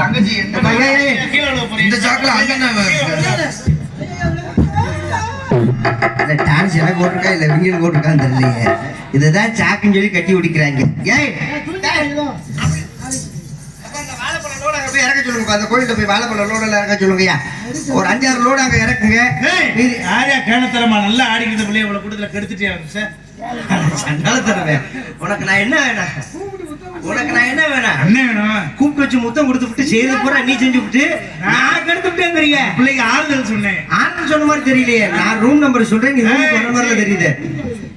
தங்கச்சி என்ன இந்த சாக்கில் அண்ணன் இந்த டான்ஸ் எனக்கு போட்டிருக்கா இல்ல விங்கில் போட்டிருக்கான்னு தெரியலையே. இதுதான் சாக்குன்னு சொல்லி கட்டி பிடிக்கிறாங்க. ஏய் வாழைப்பழம் லோடு அங்க போய் இறக்க சொல்லுங்க அந்த கோயில்ல போய் வாழைப்பழம் லோடு எல்லாம் இறக்க சொல்லுங்கய்யா. ஒரு அஞ்சாறு லோடு அங்க இறக்குங்க. ஆரியா கேனத்தரமா நல்லா ஆடிக்கிட்ட பிள்ளைய இவ்வளவு கூட்டத்துல கெடுத்துட்டியா சார்? சண்டால தருவேன் உனக்கு நான் என்ன வேணாம் உனக்கு நான் என்ன வேணாம் அண்ணன் வேணும்? கூப்பிட்டு வச்சு முத்தம் கொடுத்து விட்டு செய்யறது பூரா நீ செஞ்சு விட்டு. நான் கெடுத்து விட்டேங்கிறீங்க பிள்ளைக்கு ஆறுதல் சொன்னேன். சொன்ன மாதிரி தெரியலையே. நான் ரூம் நம்பர் சொல்றேன் நீ ரூம் சொன்ன மாதிரி தெரியுது.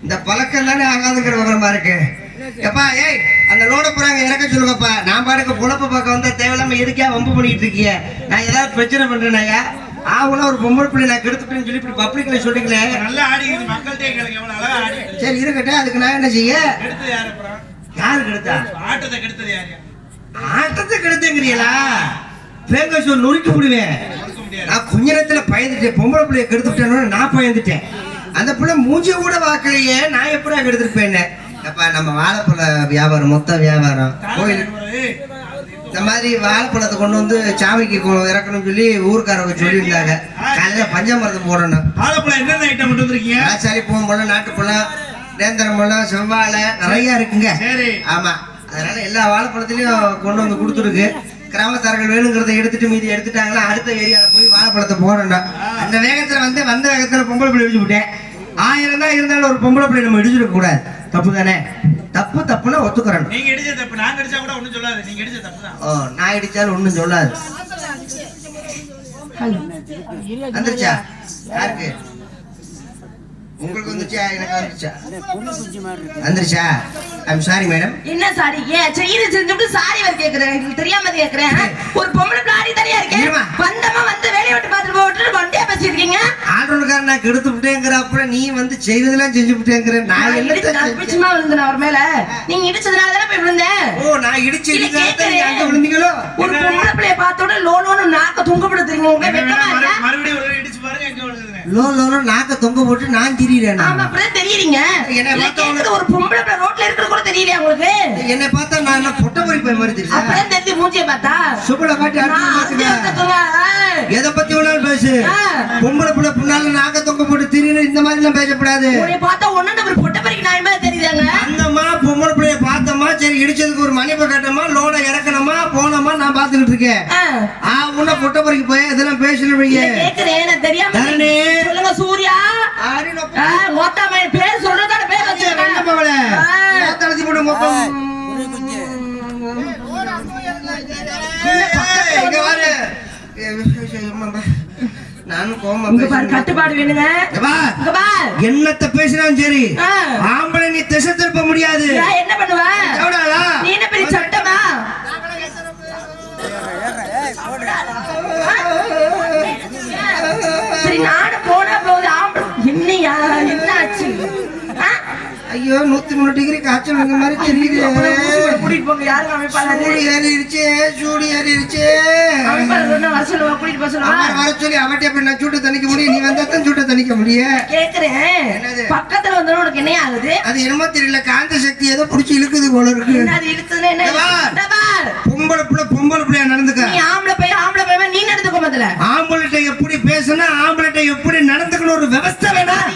இந்த பழக்கம் தானே ஆகாதுங்கிற விவரமா இருக்கு. எப்பா ஏய் அந்த லோட போறாங்க இறக்க சொல்லுங்கப்பா. நான் பாடுக்க புழப்ப பார்க்க வந்தா தேவையில்லாம எதுக்கா வம்பு பண்ணிட்டு இருக்கிய? நான் ஏதாவது பிரச்சனை பண்றேனாயா ஆகுனா ஒரு பொம்பளை பிள்ளை நான் கெடுத்துட்டேன்னு சொல்லி இப்படி பப்ளிக்ல சொல்றீங்களே. நல்லா ஆடிக்கிட்டு மக்கள்கிட்ட எவ்வளவு அழகா ஆடி சரி இருக்கட்டும் அதுக்கு நான் என்ன செய்ய? கெடுத்தது யாரு யாரு கெடுத்தா? ஆட்டத்தை கெடுத்தது யாரு? ஆட்டத்தை கெடுத்துங்கிறீங்களா பேங்க சொல் நொறுக்கி விடுவேன் நான் கொஞ்ச நேரத்துல பயந்துட்டேன். பொம்பளை பிள்ளைய கெடுத்துட்டேன்னு நான் பயந்துட்டேன். அந்த பிள்ளை மூஞ்சிய கூட பார்க்கலையே நான் எப்படா கெடுத்துருப்பேன் அப்பா நம்ம வாழைப்பழ வியாபாரம் மொத்த வியாபாரம். கோயில். இந்த மாதிரி வாழைப்பழத்தை கொண்டு வந்து சாமிக்கு இறக்கணும்னு சொல்லி ஊருக்காரங்க சொல்லியிருந்தாங்க. காலையில பஞ்சமரத்தை போடணும். வாழைப்பழம் என்னென்ன ஐட்டம் கொண்டு வந்திருக்கீங்க? ஆச்சாரி பூவம் பழம் நாட்டுப்பழம் நேந்திரம் பழம் செவ்வாழை நிறைய இருக்குங்க. சரி. ஆமா. அதனால எல்லா வாழைப்பழத்திலையும் கொண்டு வந்து கொடுத்துருக்கு. கிராமத்தார்கள் வேணுங்கிறத எடுத்துட்டு மீதி எடுத்துட்டாங்களா அடுத்த ஏரியால போய் வாழைப்பழத்தை போடணும் அந்த வேகத்துல வந்து வந்த வேகத்துல பொம்பளை பிள்ளை இடிச்சு விட்டேன். ஆயிரம் தான் இருந்தாலும் ஒரு பொம்பளை பிள்ளை நம்ம இடிச்சிருக்க கூடாது. தப்பு தானே? தப்பு தப்புன்னா ஒத்துக்கிறேன். நீங்க இடிச்ச தப்பு. நாங்க அடிச்சா கூட ஒண்ணும் சொல்லாது. நீங்க இடிச்ச தப்பு தான். ஓ நான் இடிச்சாலும் ஒண்ணும் சொல்லாது. வந்துருச்சா? யாருக்கு? உங்களுக்கு வந்துச்சா எனக்கு வந்துச்சா வந்துருச்சா? ஐம் சாரி மேடம் என்ன சாரி? ஏன் செய்து செஞ்சுட்டு சாரி வர கேக்குறேன். எனக்கு தெரியாம கேக்குறேன். ஒரு பொம்பளை பிளாடி தனியா இருக்கேன். வந்தமா வந்து வேலையை விட்டு பார்த்துட்டு போட்டு வண்டியா பேசிருக்கீங்க ஆண்டோனுக்கார நான் கெடுத்து விட்டேங்கிற அப்புறம் நீ வந்து செய்ததெல்லாம் செஞ்சு விட்டேங்கிற. நான் என்னத்த செஞ்சேன்? பிச்சுமா விழுந்தேன் அவர் மேல? நீங்க இடிச்சதுனால தானே போய் விழுந்தேன்? ஓ நான் இடிச்சு நீ அங்க. விழுந்தீங்களோ? ஒரு பொம்பளை பிள்ளைய பார்த்த உடனே லோ லோன்னு நாக்க துங்கப்படுத்துறீங்க உங்க என்ன மறுபடியும் ஒரு தடவை இடிச்சு லோ லோலோ நாக்க தொங்க போட்டு நான் திரியிறேன் என்னை பார்த்தா கேக்குது ஒரு பொம்பளை பிள்ளை ரோட்ல இருக்கிற கூட தெரியலையா உங்களுக்கு? என்னை பார்த்தா நான் என்ன பொட்ட பொறி போய் மாதிரி தெரியல அப்படிதான் தெரிஞ்சு மூஞ்சிய பார்த்தா. அங்கே பாத்துக்க இருந்துக்கோங்க. எதை பத்தி வேணாலும் பேசு. பொம்பளை பிள்ளை பின்னால நாக்க தொங்க போட்டு திரியிற இந்த மாதிரி எல்லாம் பேசக்கூடாது. உன்னை பார்த்தா ஒண்ணு நம்பர் பொட்ட பறிக்க நான் மாதிரி தெரியுதாங்க? அந்தம்மா பொம்பளை பிள்ளைய பார்த்தோமா சரி இடிச்சதுக்கு ஒரு மணிப்பை கட்டமா லோட இறக்கணுமா போனோமா நான் பாத்துக்கிட்டு இருக்கேன். ஆ. உன்ன பொட்ட பொறிக்கு போய் இதெல்லாம் நான் தெரியாம சூர்யா. மொத்தமா என் பேர் சொல்றதான பேர் வச்சிருக்கேன் வெள்ளப்பவளே. ஆ. மொத்தளத்தி போட்டு மொத்தம். என்ன பக்கத்துல இங்க வந்து- பாரு. நானும் கோவமா இங்க பாரு பேசுறேன். கட்டுப்பாடு வேணுங்க. என்னத்த பேசினாலும் சரி. ஆம்பளை நீ திசை திருப்ப முடியாது. என்ன பண்ணுவ? ஐயோ நூத்தி மூணு டிகிரி காய்ச்சல் இந்த மாதிரி தெரியுது. கூட்டிட்டு போங்க யாரும் அமைப்பாளர் சூடு ஏறிடுச்சு சூடு ஏறிடுச்சு வர சொல்லுவா கூட்டிட்டு போக சொல்லுவா? அவன் வர சொல்லி அவட்ட எப்படி நான் சூட்டை தணிக்க முடியும் நீ வந்தா தான் சூட்டை தணிக்க முடியும். கேக்குறேன். என்னது? பக்கத்துல வந்தோட உனக்கு என்ன ஆகுது? அது என்னமோ தெரியல காந்த சக்தி ஏதோ புடிச்சு இழுக்குது போல இருக்கு. அது இழுத்துதுன்னா என்ன. பொம்பளை பிள்ளை பொம்பளை பிள்ளையா நடந்துக்க? நீ ஆம்பளை பையன் ஆம்பளை பையன் நீ நடந்துக்கோ முதல்ல. ஆம்பளைட்ட எப்படி பேசணும் ஆம்பளைட்ட எப்படி நடந்துக்கணும் ஒரு விவஸ்தை வேணாம்.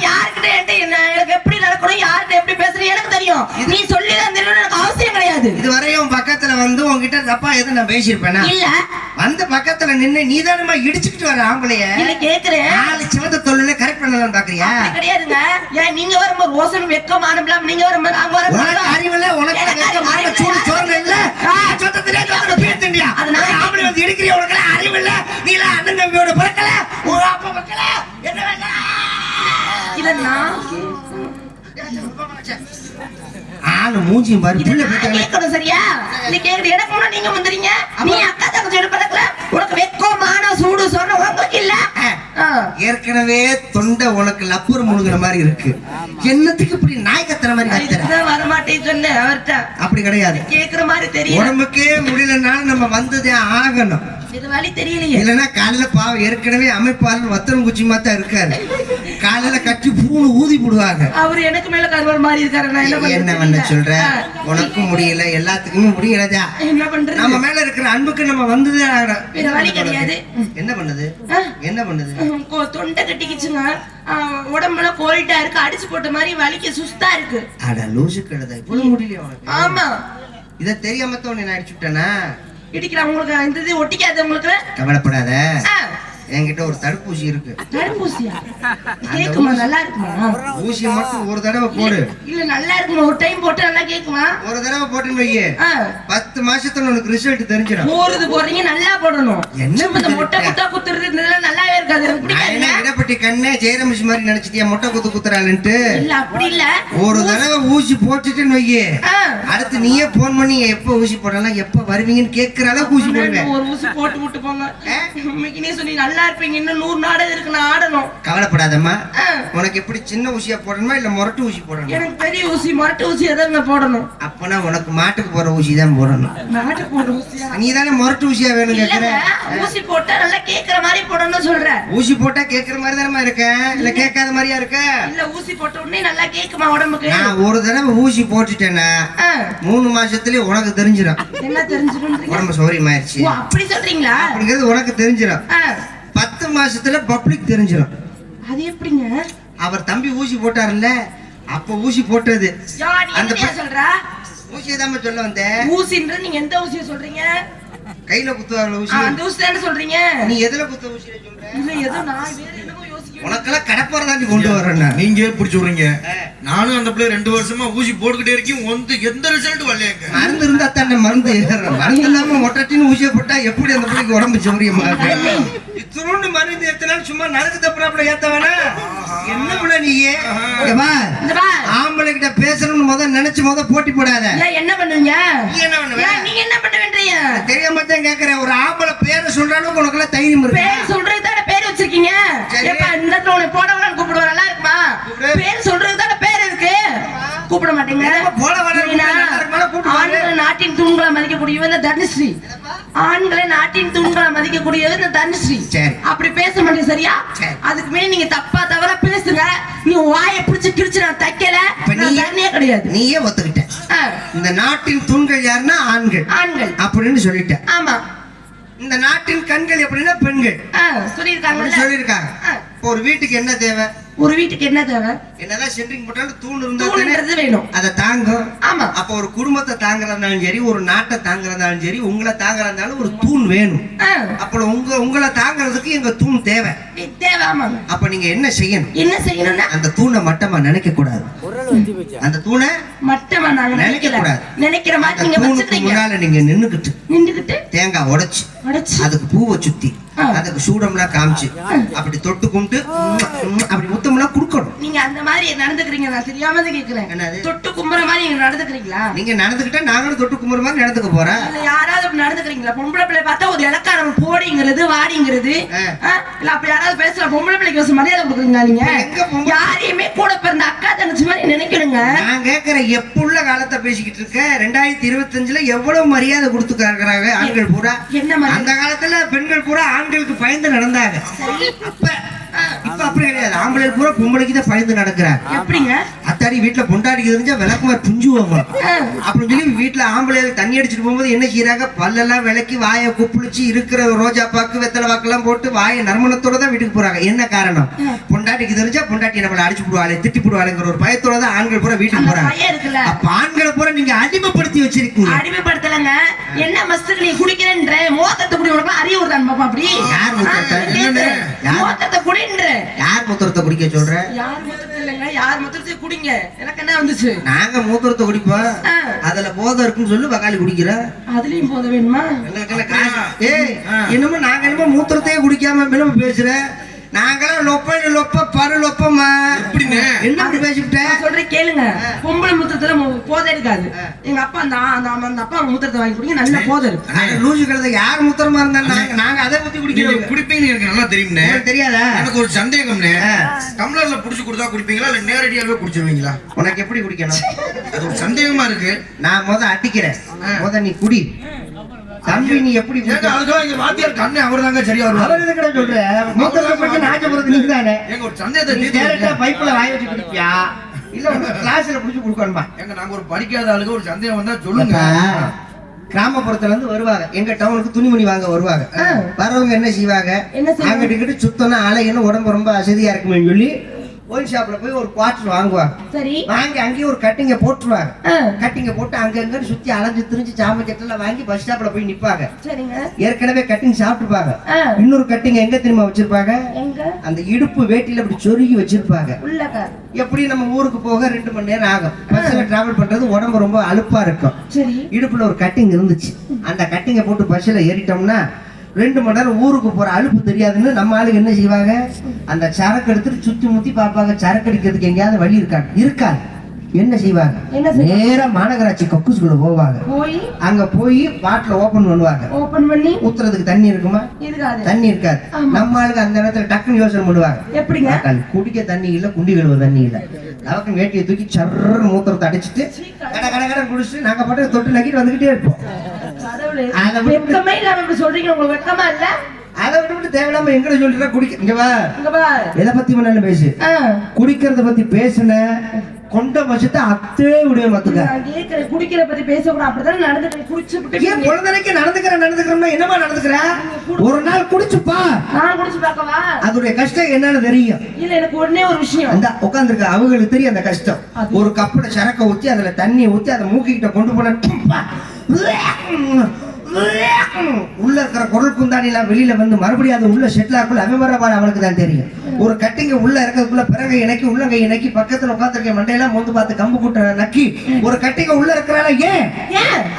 தெரியும். நீ சொல்லி தெரியணும் எனக்கு அவசியம் கிடையாது. இது வரையும் பக்கத்துல வந்து உன்கிட்ட தப்பா எதுவும் நான் பேசியிருப்பேனா? இல்ல. வந்து பக்கத்துல நின்னு நீதானமா இடிச்சுக்கிட்டு வர ஆம்பளைய? இல்ல கேக்குறேன். நாலு சிவந்த தொழில கரெக்ட் பண்ணலாம் பாக்குறியா? கிடையாதுங்க. ஏன் நீங்க வரும்போது ரோசனும் வெக்கம் ஆனப்பலாம் நீங்க வரும்போது அங்க உனக்கு வரும்போது அறிவில்ல உனக்கு உனக்கு சூடு சோறு இல்ல. சொத்த தெரியாது உனக்கு பீர்த்திண்டியா அது நான் ஆம்பளை வந்து இடிக்கிறிய? உனக்கு அறிவில்ல நீ எல்லாம் அண்ணன் தம்பியோட பிறக்கல. உங்க அப்பா பிறக்கல என்ன வேண்டாம்? ஆளு மூஞ்சியும் பாரு புள்ள கேட்கணும் சரியா? நீ நீங்க வந்துறீங்க? நீ அக்கா தங்கச்சி எடுப்பதற்குல உனக்கு வெக்கம் மானம் சூடு சொன்ன உங்களுக்கு இல்ல. ஆ. ஏற்கனவே தொண்டை உனக்கு லப்பர் முழுங்குற மாதிரி இருக்கு. என்னத்துக்கு இப்படி நாய் கத்துற மாதிரி கத்துற இதுக்குதான் வரமாட்டேன்னு சொன்னேன் அவர்கிட்ட. அப்படி கிடையாது. கேக்குற மாதிரி தெரியல. உடம்புக்கே முடியலனாலும் நம்ம வந்ததே ஆகணும். இல்லைன்னா காலையில பாவம் ஏற்கனவே அமைப்பாளர் வத்தனம் குச்சி இருக்காரு. காலையில கட்டி பூணு ஊதி போடுவாங்க. அவரு எனக்கு மேல கருவர் மாதிரி இருக்காரு. என்ன பண்ண. சொல்ற. உனக்கும் முடியல எல்லாத்துக்குமே முடியலதா? என்ன பண்றது? நம்ம மேல இருக்கிற அன்புக்கு நம்ம. வேற வழி கிடையாது. என்ன பண்ணுது. என்ன பண்ணுது தொண்டை கட்டிக்கிச்சுங்க. உடம்புல கோல்டா இருக்கு. அடிச்சு போட்ட மாதிரி வலிக்க சுஸ்தா இருக்கு. அட லூசு கழுத. இவ்வளவு முடியல உனக்கு? ஆமா. இத தெரியாம தான் உன்னை நான் அடிச்சு விட்டேனா? இடிக்கிறேன். உங்களுக்கு இந்த இது ஒட்டிக்காது உங்களுக்கு? கவலைப்படாத. என்கிட்ட ஒரு தடுப்பூசி இருக்கு. தடுப்பூசியா? கேக்குமா நல்லா இருக்குமா ஊசி மட்டும் ஒரு தடவை போடு. இல்ல நல்லா இருக்குமா ஒரு டைம் போட்டா நல்லா கேக்குமா? ஒரு தடவை போட்டுன்னு வையே. பத்து மாசத்துல உனக்கு ரிசல்ட் தெரிஞ்சிடும். போறது போடுறீங்க நல்லா போடணும். என்ன இந்த மொட்டை? குத்தா குத்துறது இதெல்லாம் நல்லாவே இருக்காது. என்ன? இடப்பட்டி கண்ணே ஜெயரமிஷ் மாதிரி நினைச்சிட்டியா மொட்டை குத்து குத்துறாளுன்ட்டு. இல்ல அப்படி இல்ல. ஒரு தடவை ஊசி போட்டுட்டுன்னு வையே. அடுத்து நீயே போன் பண்ணி எப்ப ஊசி போடலாம்? எப்ப வருவீங்கன்னு கேக்குற அளவுக்கு ஊசி போடுவேன். ஒரு ஊசி போட்டு விட்டு போங்க. இன்னைக்கு நீ சொல்லி நல்லா இருப்பீங்க. இன்னும் நூறு நாடகம் இருக்கு நான் ஆடணும். கவலைப்படாதம்மா. உனக்கு எப்படி சின்ன ஊசியா போடணுமா இல்ல முரட்டு ஊசி போடணும்? எனக்கு பெரிய ஊசி மொட்டை ஊசி எதாவது போடணும். அப்பனா உனக்கு மாட்டுக்கு போற ஊசி தான் போடணும். நாட்டு போடுற ஊசியா? நீ தானே முரட்டு ஊசியா வேணும் கேக்குற? ஊசி போட்டா நல்லா கேக்குற மாதிரி போடணும்னு சொல்றேன் ஊசி போட்டா கேக்குற மாதிரி தானே இருக்க? இல்ல கேட்காத மாதிரியா இருக்க? இல்ல ஊசி போட்ட உடனே நல்லா கேக்குமா உடம்புக்கு? நான் ஒரு தடவை ஊசி போட்டுட்டேன்னா மூணு மாசத்துலயே உனக்கு தெரிஞ்சிடும் என்ன தெரிஞ்சிடும் உடம்பு சௌரியமாயிருச்சு. அப்படி சொல்றீங்களா? அப்படிங்கிறது உனக்கு தெரிஞ்சிடும் மாசத்துல பப்ளிக் தெரிஞ்சிடும் அது எப்படிங்க? அவர் தம்பி ஊசி போட்டாருல்ல அப்ப ஊசி போட்டது. அந்த சொல்ற? ஊசியை தான் சொல்ல வந்தேன் ஊசின்ற நீங்க எந்த ஊசிய சொல்றீங்க? கையில குத்துவாங்க ஊசி. அந்த ஊசி தானே சொல்றீங்க? நீ எதுல குத்த ஊசியில சொல்ற? இல்ல ஏதோ நான் உனக்கெல்லாம் கடப்பறதாண்டி கொண்டு வரேன். நீங்க சொல்றீங்க ஆ. நானும் அந்த பிள்ளை ரெண்டு வருஷமா ஊசி போட்டுக்கிட்டே இருக்கேன். வந்து எந்த ரிசல்ட் வரலையாங்க. மருந்து இருந்தா தானே மருந்து. மருந்து இல்லாம மொட்டட்டின்னு ஊசியை போட்டா எப்படி அந்த பிள்ளைக்கு உடம்பு சௌரியமா இத்தினோண்டு மருந்து ஏத்தினாலும் சும்மா நறுக்கு தப்புறாப்புல ஏத்த வேணா. என்ன பிள்ளை நீ? இந்த பா ஆம்பளை கிட்ட பேசணும்னு முத நினைச்சு முத போட்டி போடாத. என்ன பண்ணுவீங்க? நீ என்ன பண்ணுவ? ஏன் நீங்க என்ன பண்ண வேண்டிய? தெரியாம தான் கேக்குறேன். ஒரு ஆம்பளை பேரை சொல்ற அளவுக்கு உனக்கு எல்லாம் தைரியம் இருக்கு. சரி. ஏப்பா இந்த இடத்துல உன்னை போடவரான்னு கூப்பிடுவா நல்லா இருக்குமா. பேர் சொல்றது தானே பேர் இருக்கு. கூப்பிட மாட்டீங்க. ஆண்களை நாட்டின் தூண்களா மதிக்கக்கூடியவர் இந்த தனுஸ்ரீ. ஆண்களை நாட்டின் தூண்களா மதிக்கக்கூடியவர் இந்த தனுஸ்ரீ. சரி. அப்படி பேச மாட்டீங்க சரியா? சரி. அதுக்கு மேல நீங்க தப்பா தவற பேசுங்க. நீ வாயை பிடிச்சு கிழிச்சு நான் தைக்கல. தண்ணியே கிடையாது. நீயே ஒத்துக்கிட்ட. இந்த நாட்டின் தூண்கள் யாருன்னா ஆண்கள். ஆண்கள். அப்படின்னு சொல்லிட்ட. ஆமா. இந்த நாட்டின் கண்கள் எப்படின்னா பெண்கள். சொல்லியிருக்காங்க. இப்போ ஒரு வீட்டுக்கு என்ன தேவை? ஒரு வீட்டுக்கு என்ன தேவை? என்னதான் சென்ட்ரிங் போட்டாலும் தூண் இருந்தா வேணும். அதை தாங்கும். ஆமா. அப்போ ஒரு குடும்பத்தை தாங்குறதாலும் சரி ஒரு நாட்டை தாங்குறதாலும் சரி உங்களை தாங்குறதாலும் ஒரு தூண் வேணும். ஆ, அப்போ உங்க உங்களை தாங்குறதுக்கு எங்க தூண் தேவை? தேவை ஆமாங்க. அப்ப நீங்க என்ன செய்யணும்? என்ன செய்யணும்னா? அந்த தூணை மட்டமா நினைக்க கூடாது அந்த தூணை நாங்க நினைக்க கூடாது. நினைக்கிற மாதிரி நீங்க வச்சுட்டீங்க. முன்னால நீங்க நின்னுக்கிட்டு நின்றுகிட்டு தேங்காய் உடைச்சு உடைச்சு. அதுக்கு பூவை சுத்தி. அதுக்கு சூடம்லாம் காமிச்சு அப்படி தொட்டு கும்பிட்டு அப்படி முத்தம்லாம் கொடுக்கணும். நீங்க அந்த மாதிரி நடந்துக்கிறீங்க. நான் தெரியாம தான் கேக்குறேன். என்னது? தொட்டு கும்புற மாதிரி நீங்க நடந்துக்கிறீங்களா? நீங்க நடந்துக்கிட்டா நாங்களும் தொட்டு கும்புற மாதிரி நடந்துக்க போறேன். இல்ல யாராவது அப்படி நடந்துக்கிறீங்களா? பொம்பளை பிள்ளை பார்த்தா ஒரு இலக்காரம் போடிங்கிறது வாடிங்கிறது? இல்ல அப்படி யாராவது பேசுற பொம்பளை பிள்ளைக்கு ஒரு மரியாதை கொடுக்குறீங்களா நீங்க? யாரையுமே கூட பிறந்த அக்கா தங்கச்சி மாதிரி நினைக்கணுங்க. நான் கேக்குறேன் எப்ப உள்ள காலத்தை பேசிக்கிட்டு இருக்க ரெண்டாயிரத்தி இருபத்தஞ்சுல எவ்வளவு மரியாதை கொடுத்துக்கிறாங்க ஆண்கள் பூரா. என்ன அந்த காலத்துல பெண்கள் பூரா ஆண்களுக்கு பயந்து நடந்தாங்க. அப்ப அப்படி கிடையாது. ஆம்பளை பூரா பொம்பளைக்கு தான் பயந்து நடக்கிறாங்க எப்படிங்க? அத்தாடி வீட்டுல பொண்டாடிக்கு தெரிஞ்சா விளக்குமார் புஞ்சுவாங்க. அப்படின்னு சொல்லி வீட்டுல ஆம்பளை தண்ணி அடிச்சிட்டு போகும்போது என்ன செய்யறாங்க பல்லெல்லாம் விளக்கி வாயை குப்பிளிச்சு இருக்கிற ரோஜா பாக்கு வெத்தலை வாக்கெல்லாம் போட்டு வாயை நறுமணத்தோட தான் வீட்டுக்கு போறாங்க. என்ன காரணம்? பொண்டாட்டிக்கு தெரிஞ்சா பொண்டாட்டி நம்மள அடிச்சு போடுவாளே திட்டி போடுவாளுங்கிற ஒரு பயத்தோட தான் ஆண்கள் பூரா வீட்டுக்கு போறாங்க. அப்ப ஆண்களை பூரா நீங்க அடிமைப்படுத்தி வச்சிருக்கீங்க. அடிமைப்படுத்தலங்க. என்ன மஸ்துக்கு நீ குடிக்கிறேன்ற? மோத்தத்தை குடி உனக்கு அறிவு வருதான் பாப்பா அப்படி? மோத்தத்தை குடின்ற. யார் மூத்திரத்தை குடிக்க சொல்ற? யார் மொத்தத்தை இல்லைங்க? யார் மொத்தத்தை குடிங்க. எனக்கு என்ன வந்துச்சு? நாங்க மூத்திரத்தை குடிப்போம். அதுல போதை இருக்குன்னு சொல்லி வக்காலி குடிக்கிற. அதுலயும் போத வேணுமா? என்னமோ நாங்க என்னமோ மூத்திரத்தையே குடிக்காம மேலும் பேசுற. நாங்களாம் லொப்ப லொப்ப பரு லொப்பமா எப்படிண்ணே? என்ன அப்படி பேசிவிட்டேன் நான் சொல்றேன் கேளுங்க. பொம்பளை முத்தத்துல போதை இருக்காது. எங்க அப்பா அந்த அந்த அப்பா முத்திரத்தை வாங்கி குடிங்க நல்ல போதை இருக்கும் அந்த லூசு கழுதை யார் முத்திரமா இருந்தா நாங்க நாங்க அதை ஊத்தி நீங்க குடிக்கிறோம் குடிப்பீங்கன்னு எனக்கு நல்லா தெரியாதா? எனக்கு ஒரு சந்தேகம்ண்ணே. ஆ. டம்ளர்ல புடிச்சு கொடுத்தா குடிப்பீங்களா? இல்ல நேரடியாவே குடிச்சிருவீங்களா? உனக்கு எப்படி குடிக்கணும்? அது ஒரு சந்தேகமா இருக்கு. நான் முத அடிக்கிறேன். முத நீ குடி. தம்பி நீ எப்படி அதுக்காக இங்க வாத்தியார் கண்ணு அவர் தாங்க சரியா அவர் எதுக்கட சொல்ற? மூத்தத்தை பத்தி நாச்ச போறது நீ தானே? எங்க ஒரு சந்தேகத்தை நீ டேரக்டா பைப்ல வாய் வச்சு குடிப்பியா? இல்ல கிளாஸ்ல குடிச்சு குடுக்கணுமா? எங்க நாங்க ஒரு படிக்காத ஆளுக்கு ஒரு சந்தேகம் வந்தா சொல்லுங்க. கிராமப்புறத்துல இருந்து வருவாங்க. எங்க டவுனுக்கு துணிமணி வாங்க வருவாங்க. வரவங்க என்ன செய்வாங்க? என்ன? அங்கிட்டு சுத்தம்னா அலையணும் உடம்பு ரொம்ப அசதியா இருக்குமே சொல்லி ஒயின் ஷாப்ல போய் ஒரு குவார்டர் வாங்குவாங்க. சரி. வாங்கி அங்கேயே ஒரு கட்டிங்க போட்டுருவாங்க. கட்டிங்க போட்டு அங்க அங்க சுத்தி அலைஞ்சு திரிஞ்சு சாம கட்டெல்லாம் வாங்கி பஸ் ஸ்டாப்ல போய் நிப்பாங்க. சரிங்க. ஏற்கனவே கட்டிங் சாப்பிட்டுப்பாங்க. இன்னொரு கட்டிங் எங்க தெரியுமா வச்சிருப்பாங்க? அந்த இடுப்பு வேட்டியில அப்படி சொருகி வச்சிருப்பாங்க. எப்படி நம்ம ஊருக்கு போக ரெண்டு மணி நேரம் ஆகும். பஸ்ல டிராவல் பண்றது உடம்பு ரொம்ப அலுப்பா இருக்கும். சரி. இடுப்புல ஒரு கட்டிங் இருந்துச்சு. அந்த கட்டிங்கை போட்டு பஸ்ல ஏறிட்டோம்னா ரெண்டு மணி நேரம் ஊருக்கு போற அலுப்பு தெரியாதுன்னு நம்ம ஆளுங்க என்ன செய்வாங்க? அந்த சரக்கு எடுத்துட்டு சுத்தி முத்தி பார்ப்பாங்க. சரக்கு அடிக்கிறதுக்கு எங்கேயாவது வழி இருக்காது. இருக்காது. என்ன செய்வாங்க? நேரா மாநகராட்சி கக்கூசுக்குள்ள போவாங்க. போய்? அங்க போய் பாட்டில் ஓபன் பண்ணுவாங்க. ஓபன் பண்ணி? ஊத்துறதுக்கு தண்ணி இருக்குமா? தண்ணி இருக்காது. நம்ம ஆளுங்க அந்த நேரத்துல டக்குன்னு யோசனை பண்ணுவாங்க. எப்படிங்க? குடிக்க தண்ணி இல்ல குண்டி கழுவ தண்ணி இல்ல. அவக்கு வேட்டியை தூக்கி சர்றன்னு மூத்திரத்தை அடிச்சிட்டு கட கட கட குடிச்சிட்டு நாங்க பாட்டு தொட்டு நக்கிட்டு வந்துகிட்டே இருப்போம். விட்டு- வெக்கமே இல்லாம இப்படி சொல்றீங்க. உங்களுக்கு வெக்கமா இல்ல? அதை விட்டு தேவையில்லாம எங்களை சொல்லிட்டு குடிக்க இங்க வா. எதை பத்தி வேணாலும் பேசு? குடிக்கிறத பத்தி பேசுன கொண்ட வச்சுட்டு அத்தே விடுவே மத்துக்க நான் கேக்குறேன் குடிக்கிற பத்தி பேசக்கூடாது. அப்படிதான் நடந்துட்டு குடிச்சு ஏன் விட்டு குழந்தைக்கு நடந்துக்கிற நடந்துக்கிறோம்னா என்னமா நடந்துக்கிற? ஒரு நாள் குடிச்சுப்பா நான் குடிச்சு பார்க்கவா? அதோடைய கஷ்டம் என்னன்னு தெரியும். இல்ல எனக்கு ஒண்ணே ஒரு விஷயம். அந்த உட்காந்துருக்க அவங்களுக்கு தெரியும் அந்த கஷ்டம். ஒரு கப்புல சரக்க ஊத்தி அதுல தண்ணி ஊத்தி அதை மூக்கிக்கிட்ட கொண்டு போன உள்ள இருக்கிற குரல் குந்தாணி எல்லாம் வெளியில வந்து மறுபடியும் அது உள்ள செட்டில் ஆக்குள்ள அவன் அவனுக்கு தான் தெரியும். ஒரு கட்டிங்க உள்ள இருக்கிறதுக்குள்ள பிறகை இணக்கி உள்ளங்கை இணக்கி பக்கத்துல உட்காந்துருக்க மண்டையெல்லாம் மோந்து பார்த்து கம்பு கூட்ட நக்கி ஒரு கட்டிங்க உள்ள இருக்கிறால ஏன்?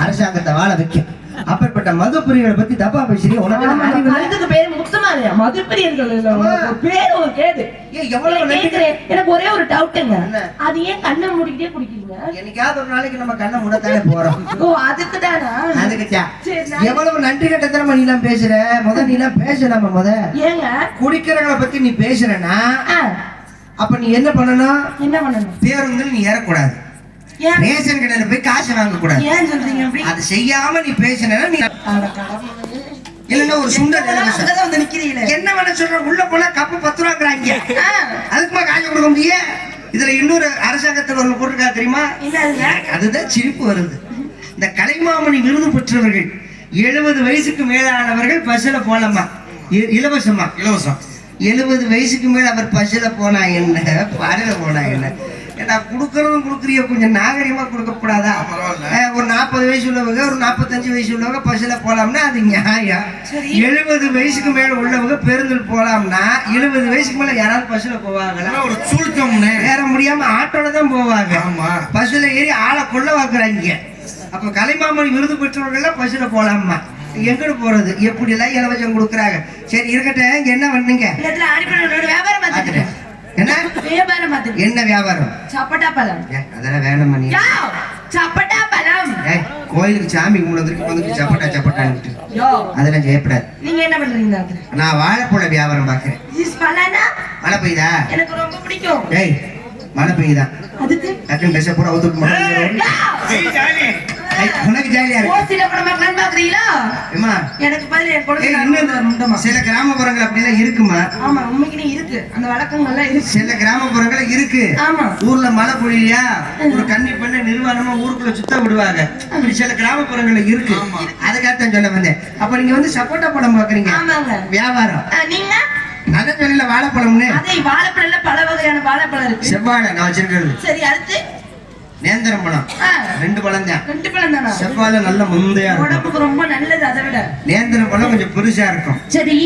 அரசாங்கத்தை வாழ வைக்கும் அப்பேற்பட்ட மது பிரிவுகளை பத்தி தப்பா பேசுறீங்க. உனக்கு என்ன ஆமா, முத்துமாரியா மதுப்பிரியர்கள் இல்ல உங்களுக்கு ஒரு பேரு ஒரு கேடு ஏன் எவ்வளவு நான் நன்றி கேக்குறேன் எனக்கு ஒரே ஒரு டவுட்டுங்க? அது ஏன் கண்ணை மூடிக்கிட்டே குடிக்கிறீங்க? என்னைக்காவது ஒரு நாளைக்கு நம்ம கண்ணை முடத்தானே போறோம். ஓ அதுக்கு தானா? அதுக்குச்சா. சரி, நான்- எவ்வளவு நன்றி கட்டத்தனமா நீ எல்லாம் பேசுற? முத நீ எல்லாம் பேசலாமா முத? ஏங்க? குடிக்கிறவங்களை பத்தி நீ பேசுறனா அப்ப நீ என்ன பண்ணணும்? என்ன பண்ணணும்? பேருந்துல நீ ஏறக்கூடாது. ஏன்? ரேஷன் கடையில போய் காசு வாங்க கூடாது ஏன் சொல்றீங்க அப்படி? அது செய்யாம நீ பேசினா நீ ஒரு சுண்டல் இலவசம் அங்கதான் வந்து நிக்கிறீங்களே? என்ன பண்ண சொல்ற உள்ள போனா கப்பு பத்து ரூபாங்கிறாங்க அதுக்குமா காசு கொடுக்க முடியும் இதுல இன்னொரு அரசாங்கத்துல ஒண்ணு போட்டிருக்கா தெரியுமா? அதுதான் சிரிப்பு வருது. இந்த கலைமாமணி விருது பெற்றவர்கள் எழுபது வயசுக்கு மேலானவர்கள் பஸ்ல போலாமா இ- இலவசமா இலவசம். எழுபது வயசுக்கு மேல அவர் பஸ்ல போனா என்ன? பாடல போனா என்ன? ஏன்னா கொடுக்கறதும் கொடுக்குறிய? கொஞ்சம் நாகரிகமா கொடுக்க கூடாதா பரவாயில்ல. வயசு உள்ளவங்க ஒரு நாற்பத்தஞ்சு வயசு உள்ளவங்க பஸ்ல போலாம்னா அது நியாயம். எழுபது வயசுக்கு மேல உள்ளவங்க பேருந்தில் போலாம்னா எழுபது வயசுக்கு மேல யாராவது பஸ்ல போவாங்களா? அதெல்லாம் ஒரு சுருக்கம்னே. ஏற முடியாம ஆட்டோல தான் போவாங்க. ஆமா. பஸ்ல ஏறி ஆளை கொள்ள வாக்குறாங்க. அப்ப கலைமாமணி விருது பெற்றவர்கள் பஸ்ல போலாமா எங்கிட்டு போறது? எப்படி எல்லாம் இலவசம் கொடுக்குறாங்க? சரி இருக்கட்டும். இங்க என்ன பண்ணீங்க? என்ன? வியாபாரம் என்ன வியாபாரம்? சப்பட்டா பழம். அதெல்லாம் வேணாம் சப்பட்டா கோயிலுக்கு சாமி கும்பிடுறதுக்கு வந்து சப்பட்டா சப்பட்டான்னு யோ. அதெல்லாம் செய்யப்படாது. நீங்க என்ன பண்றீங்க நான் வாழைப்பழ வியாபாரம் பழனா மழை பெய்யுதா? எனக்கு ரொம்ப பிடிக்கும். ஏய் மழை பெய்யுதா? அதுக்கு? டக்குன்னு ட்ரெஸ்ஸை பூரா ஊத்துட்டு உனக்கு ஜாலியா இருக்கு. ஓசில படம் பாக்குறீங்களா? எனக்கு பதில் என் குழந்தை இன்னும் சில கிராமப்புறங்கள் அப்படிலாம் இருக்குமா? ஆமா உண்மைக்குனே இருக்கு. அந்த வழக்கங்கள்லாம் இருக்கு. சில கிராமப்புறங்கள் இருக்கு. ஆமா. ஊர்ல மழை பொழியா ஒரு கன்னி பண்ண நிர்வாணமா ஊருக்குள்ள சுத்த விடுவாங்க. இப்படி சில கிராமப்புறங்கள்ல இருக்கு. அதுக்காகத்தான் சொல்ல வந்தேன். அப்ப நீங்க வந்து சப்போட்டா படம் பாக்குறீங்க. ஆமாங்க. வியாபாரம். நீங்க? அதான் சொல்லல வாழைப்பழம்னு. அதே வாழைப்பழம்ல பல வகையான வாழைப்பழம் இருக்கு. செவ்வாழை நான் வச்சிருக்கிறது. சரி அடுத்து? நேந்திரம் பழம். ரெண்டு பழம் தான். ரெண்டு பழம் தானா? செவ்வாழை நல்ல முந்தையா உடம்புக்கு ரொம்ப நல்லது அதை விட. நேந்திரம் பழம் கொஞ்சம் பெருசா இருக்கும். சரி.